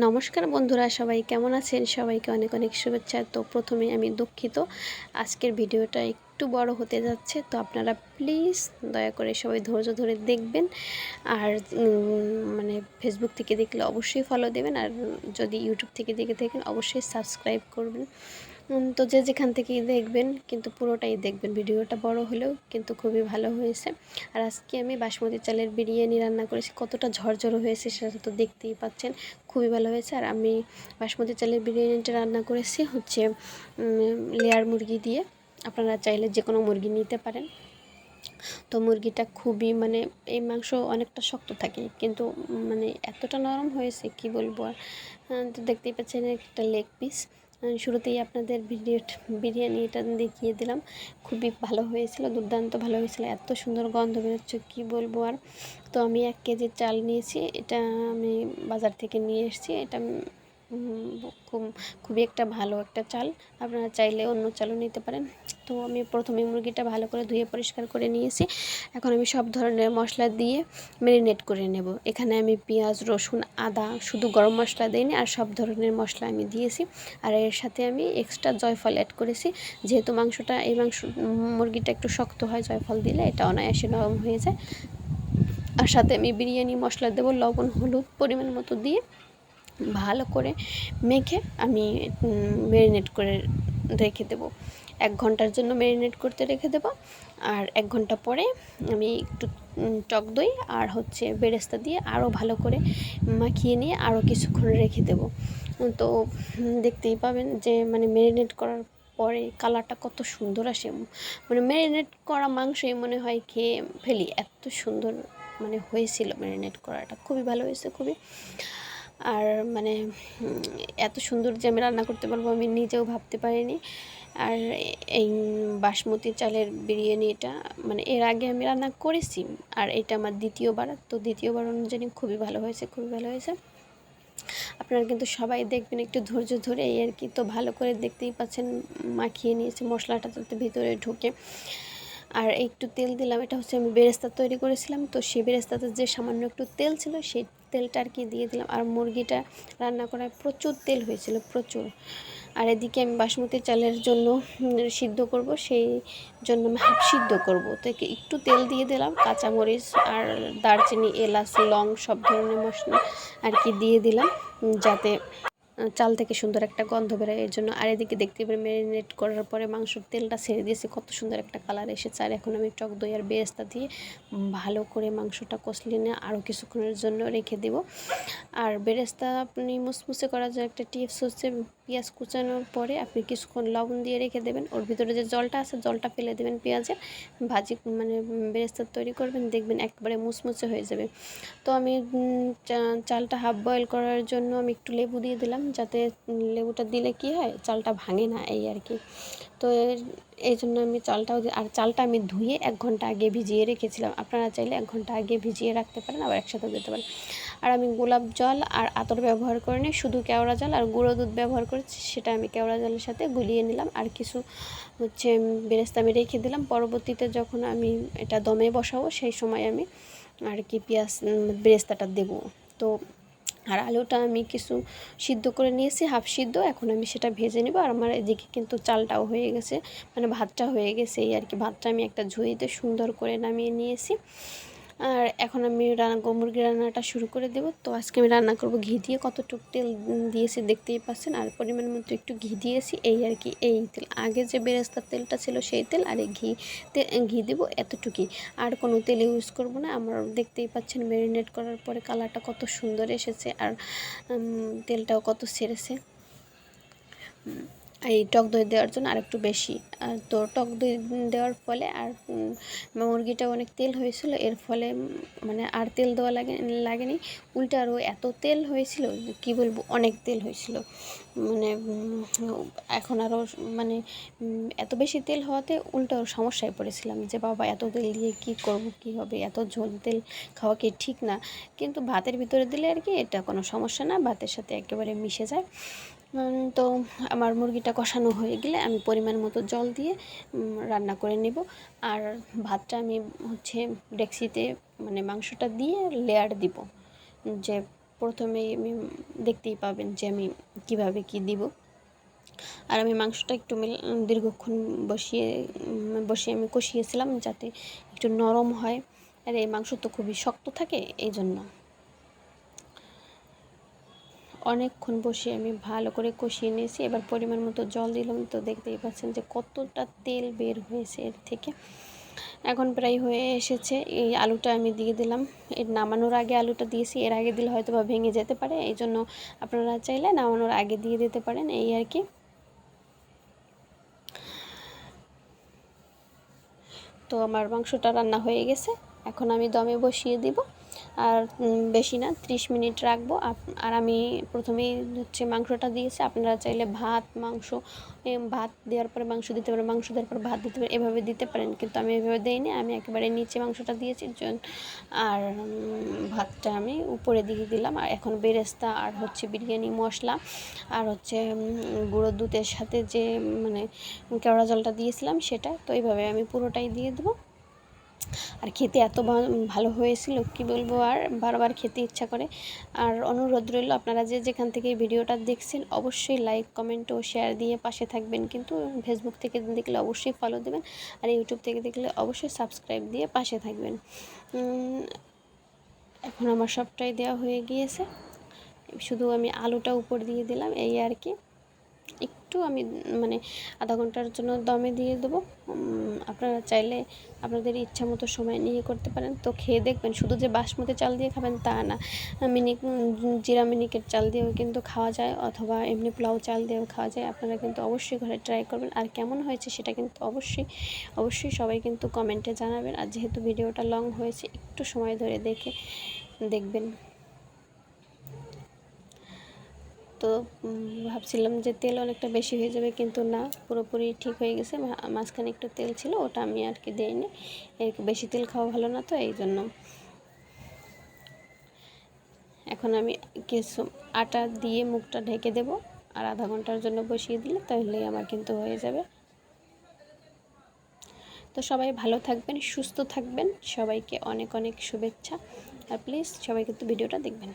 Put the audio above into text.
নমস্কার বন্ধুরা, সবাই কেমন আছেন? সবাইকে অনেক অনেক শুভেচ্ছা। তো প্রথমে আমি দুঃখিত, আজকের ভিডিওটা একটু বড় হতে যাচ্ছে, তো আপনারা প্লিজ দয়া করে সবাই ধৈর্য ধরে দেখবেন। আর মানে ফেসবুক থেকে দেখলে অবশ্যই ফলো দেবেন, আর যদি ইউটিউব থেকে দেখে থাকেন, অবশ্যই সাবস্ক্রাইব করবেন। তো যে যেখান থেকেই দেখবেন, কিন্তু পুরোটাই দেখবেন। ভিডিওটা বড় হলেও কিন্তু খুবই ভালো হয়েছে। আর আজকে আমি বাসমতি চালের বিরিয়ানি রান্না করেছি। কতটা ঝরঝরো হয়েছে সেটা তো দেখতেই পাচ্ছেন। খুবই ভালো হয়েছে। আর আমি বাসমতি চালের বিরিয়ানিটা রান্না করেছি হচ্ছে লেয়ার মুরগি দিয়ে। আপনারা চাইলে যে কোনো মুরগি নিতে পারেন। তো মুরগিটা খুবই মানে এই মাংস অনেকটা শক্ত থাকে, কিন্তু মানে এতটা নরম হয়েছে, কি বলব? আর তো দেখতেই পাচ্ছেন, একটা লেগ পিস শুরুতেই আপনাদের ভিডিও বিরিয়ানিটা দেখিয়ে দিলাম। খুবই ভালো হয়েছিল, দুর্দান্ত ভালো হয়েছিল, এত সুন্দর গন্ধ বেরোচ্ছে, কী বলব আর। তো আমি এক কেজি চাল নিয়েছি, এটা আমি বাজার থেকে নিয়ে এসেছি, এটা খুবই একটা ভালো একটা চাল। আপনারা চাইলে অন্য চালও নিতে পারেন। তো আমি প্রথমে মুরগিটা ভালো করে ধুয়ে পরিষ্কার করে নিয়েছি। এখন আমি সব ধরনের মশলা দিয়ে ম্যারিনেট করে নেব। এখানে আমি পেঁয়াজ, রসুন, আদা, শুধু গরম মশলা দিইনি, আর সব ধরনের মশলা আমি দিয়েছি। আর এর সাথে আমি এক্সট্রা জয়ফল অ্যাড করেছি। যেহেতু মাংসটা, এই মাংস, মুরগিটা একটু শক্ত হয় জয়ফল দিলে, এটা অনায়াসে নরম হয়ে যায়। আর সাথে আমি বিরিয়ানি মশলা দেবো, লবণ, হলুদ পরিমাণ মতো দিয়ে। ভালো করে মেখে আমি ম্যারিনেট করে রেখে দেবো। এক ঘণ্টার জন্য ম্যারিনেট করতে রেখে দেবো। আর এক ঘণ্টা পরে আমি একটু টক দই আর হচ্ছে বেরেস্তা দিয়ে আরও ভালো করে মাখিয়ে নিয়ে আরও কিছুক্ষণ রেখে দেবো। তো দেখতেই পাবেন যে মানে ম্যারিনেট করার পরে কালারটা কত সুন্দর আসে। মানে ম্যারিনেট করা মাংসই মনে হয় খেয়ে ফেলি। এত সুন্দর মানে হয়েছিল ম্যারিনেট করাটা। খুবই ভালো হয়েছে, খুবই। আর মানে এত সুন্দর যে আমি রান্না করতে পারব আমি নিজেও ভাবতে পারিনি। আর এই বাসমতি চালের বিরিয়ানিটা মানে এর আগে আমি রান্না করেছি আর এটা আমার দ্বিতীয়বার, তো দ্বিতীয়বার অনুযায়ী খুবই ভালো হয়েছে, খুবই ভালো হয়েছে। আপনারা কিন্তু সবাই দেখবেন একটু ধৈর্য ধরে এই আর কি, তো ভালো করে দেখতেই পাচ্ছেন মাখিয়ে নিয়েছে, মশলাটা যাতে ভিতরে ঢুকে। আর একটু তেল দিলাম, এটা হচ্ছে আমি বেরেস্তা তৈরি করেছিলাম, তো সেই বেরেস্তাতে যে সামান্য একটু তেল ছিল সেই তেলটা আর কি দিয়ে দিলাম। আর মুরগিটা রান্না করায় প্রচুর তেল হয়েছিল, প্রচুর। আর এদিকে আমি বাসমতি চালের জন্য সিদ্ধ করব, সেই জন্য আমি হাফ সিদ্ধ করব। তো একটু তেল দিয়ে দিলাম, কাঁচামরিচ আর দারচিনি, এলাচ, লং সব ধরনের মশলা আর কি দিয়ে দিলাম, যাতে চাল থেকে সুন্দর একটা গন্ধ বেরোয়। এর জন্য আর এদিকে দেখতে পাবেন ম্যারিনেট করার পরে মাংসর তেলটা ছেড়ে দিয়েছে। কত সুন্দর একটা কালার এসেছে। আর এখন আমি টক দই আর বেরেস্তা দিয়ে ভালো করে মাংসটা কষলে নিয়ে আরও কিছুক্ষণের জন্য রেখে দেব। আর বেরেস্তা আপনি মুসমুসে করার জন্য একটা টিপস হচ্ছে পেঁয়াজ কুচানোর পরে আপনি কিছুক্ষণ লবণ দিয়ে রেখে দেবেন। ওর ভিতরে যে জলটা আছে, জলটা ফেলে দেবেন পেঁয়াজের ভাজি মানে বেরেস্তা তৈরি করবেন, দেখবেন একবারে মুসমুসে হয়ে যাবে। তো আমি চালটা হাফ বয়েল করার জন্য আমি একটু লেবু দিয়ে দিলাম। যাতে লেবুটা দিলে কি হয়, চালটা ভাঙে না এই আর কি। তো এই জন্য আমি চালটাও আর চালটা আমি ধুয়ে এক ঘণ্টা আগে ভিজিয়ে রেখেছিলাম। আপনারা চাইলে এক ঘণ্টা আগে ভিজিয়ে রাখতে পারেন, আবার একসাথে দিতে পারেন। আর আমি গোলাপ জল আর আতর ব্যবহার করিনি শুধু কেওড়া জল আর গুঁড়ো দুধ ব্যবহার করেছি, সেটা আমি কেওড়া জলের সাথে গুলিয়ে নিলাম। আর কিছু হচ্ছে বেরেস্তা আমি রেখে দিলাম। পরবর্তীতে যখন আমি এটা দমে বসাবো, সেই সময় আমি আর কি পেঁয়াজ বেরেস্তাটা দেবো। তো আর আলুটা আমি কিছু সিদ্ধ করে নিয়েছি, হাফ সিদ্ধ। এখন আমি সেটা ভেজে নেব। আর আমার এদিকে কিন্তু চালটাও হয়ে গেছে মানে ভাতটা হয়ে গেছে। এই আর কি, ভাতটা আমি একটা ঝুড়িতে সুন্দর করে নামিয়ে নিয়েছি। আর এখন আমি রান্না মুরগি রান্নাটা শুরু করে দেবো। তো আজকে আমি রান্না করব ঘি দিয়ে। কতটুকু তেল দিয়েছি দেখতেই পাচ্ছেন। আর পরিমাণ মতো একটু ঘি দিয়েছি। এই আর কি, এই তেল। আগে যে বেরেস্তার তেলটা ছিল সেই তেল আর এই ঘি ঘি দেবো এতটুকুই। আর কোনো তেল ইউজ করব না। আমরা দেখতেই পাচ্ছেন ম্যারিনেট করার পরে কালারটা কত সুন্দর এসেছে। আর তেলটাও কত সেরেছে এই টক দই দেওয়ার জন্য আর একটু বেশি। আর তো টক দই দেওয়ার ফলে আর মুরগিটা অনেক তেল হয়েছিল। এর ফলে মানে আর তেল দেওয়া লাগে, লাগেনি। উল্টা আরও এত তেল হয়েছিল কী বলব, অনেক তেল হয়েছিল। মানে এখন আরও মানে এত বেশি তেল হওয়াতে উল্টো সমস্যায় পড়েছিলাম যে, বাবা, এত তেল দিয়ে কী করব, কী হবে? এত ঝোল তেল খাওয়া কি ঠিক না? কিন্তু ভাতের ভিতরে দিলে আর কি এটা কোনো সমস্যা না। ভাতের সাথে একেবারে মিশে যায়। তো আমার মুরগিটা কষানো হয়ে গেলে আমি পরিমাণ মতো জল দিয়ে রান্না করে নেব। আর ভাতটা আমি হচ্ছে ডেক্সিতে মানে মাংসটা দিয়ে লেয়ার দিব। যে প্রথমেই আমি দেখতেই পাবেন যে আমি কীভাবে কি দিব। আর আমি মাংসটা একটু দীর্ঘক্ষণ বসিয়ে বসিয়ে আমি কষিয়েছিলাম যাতে একটু নরম হয়। আর এই মাংস তো খুবই শক্ত থাকে এই জন্য অনেকক্ষণ বসে আমি ভালো করে কষিয়ে নিয়েছি। এবার পরিমাণ মতো জল দিলাম। তো দেখতেই পাচ্ছেন যে কতটা তেল বের হয়েছে এর থেকে। এখন প্রায় হয়ে এসেছে। এই আলুটা আমি দিয়ে দিলাম। এর নামানোর আগে আলুটা দিয়েছি। এর আগে দিলে হয়তো বা ভেঙে যেতে পারে। এই জন্য আপনারা চাইলে নামানোর আগে দিয়ে দিতে পারেন। এই আর কি। তো আমার মাংসটা রান্না হয়ে গেছে। এখন আমি দমে বসিয়ে দিব। আর বেশি না, ত্রিশ মিনিট রাখব। আর আমি প্রথমেই হচ্ছে মাংসটা দিয়েছি। আপনারা চাইলে ভাত, মাংস ভাত দেওয়ার পরে মাংস দিতে পারেন, মাংস দেওয়ার পর ভাত দিতে পারেন, এভাবে দিতে পারেন। কিন্তু আমি এভাবে দিইনি। আমি একেবারে নিচে মাংসটা দিয়েছি আর ভাতটা আমি উপরে দিয়ে দিলাম। আর এখন বেরেস্তা আর হচ্ছে বিরিয়ানি মশলা আর হচ্ছে গুঁড়ো দুধের সাথে যে মানে কেওড়া জলটা দিয়েছিলাম সেটা, তো এইভাবে আমি পুরোটাই দিয়ে দেবো। আর খেতে এত ভালো হয়েছিল, কি বলব, আর বারবার খেতে ইচ্ছা করে। আর অনুরোধ রইল, আপনারা যে যেখান থেকে ভিডিওটা দেখছেন, অবশ্যই লাইক, কমেন্ট ও শেয়ার দিয়ে পাশে থাকবেন। কিন্তু ফেসবুক থেকে দেখলে অবশ্যই ফলো দেবেন, আর ইউটিউব থেকে দেখলে অবশ্যই সাবস্ক্রাইব দিয়ে পাশে থাকবেন। এখন আমার সবটাই দেওয়া হয়ে গিয়েছে। শুধু আমি আলুটা উপর দিয়ে দিলাম, এই আর কি। একটু আমি মানে আধা ঘণ্টার জন্য দমে দিয়ে দেবো। আপনারা চাইলে আপনাদের ইচ্ছা মতো সময় নিয়ে করতে পারেন। তো খেয়ে দেখবেন, শুধু যে বাসমতি চাল দিয়ে খাবেন তা না। মিনিক জিরা মিনিকের চাল দিয়েও কিন্তু খাওয়া যায়, অথবা এমনি পোলাও চাল দিয়েও খাওয়া যায়। আপনারা কিন্তু অবশ্যই ঘরে ট্রাই করবেন। আর কেমন হয়েছে সেটা কিন্তু অবশ্যই অবশ্যই সবাই কিন্তু কমেন্টে জানাবেন। আর যেহেতু ভিডিওটা লং হয়েছে, একটু সময় ধরে দেখে দেখবেন। তো ভাবছিলাম যে তেল অনেকটা বেশি হয়ে যাবে, কিন্তু না, পুরোপুরি ঠিক হয়ে গেছে। মাঝখানে একটু তেল ছিল, ওটা আমি আর কি দিইনি। বেশি তেল খাওয়া ভালো না তো, এই জন্য। এখন আমি কিছু আটা দিয়ে মুখটা ঢেকে দেব, আর আধা ঘণ্টার জন্য বসিয়ে দিলে তাহলেই আমার কিন্তু হয়ে যাবে। তো সবাই ভালো থাকবেন, সুস্থ থাকবেন, সবাইকে অনেক অনেক শুভেচ্ছা। আর প্লিজ সবাই কিন্তু ভিডিওটা দেখবেন।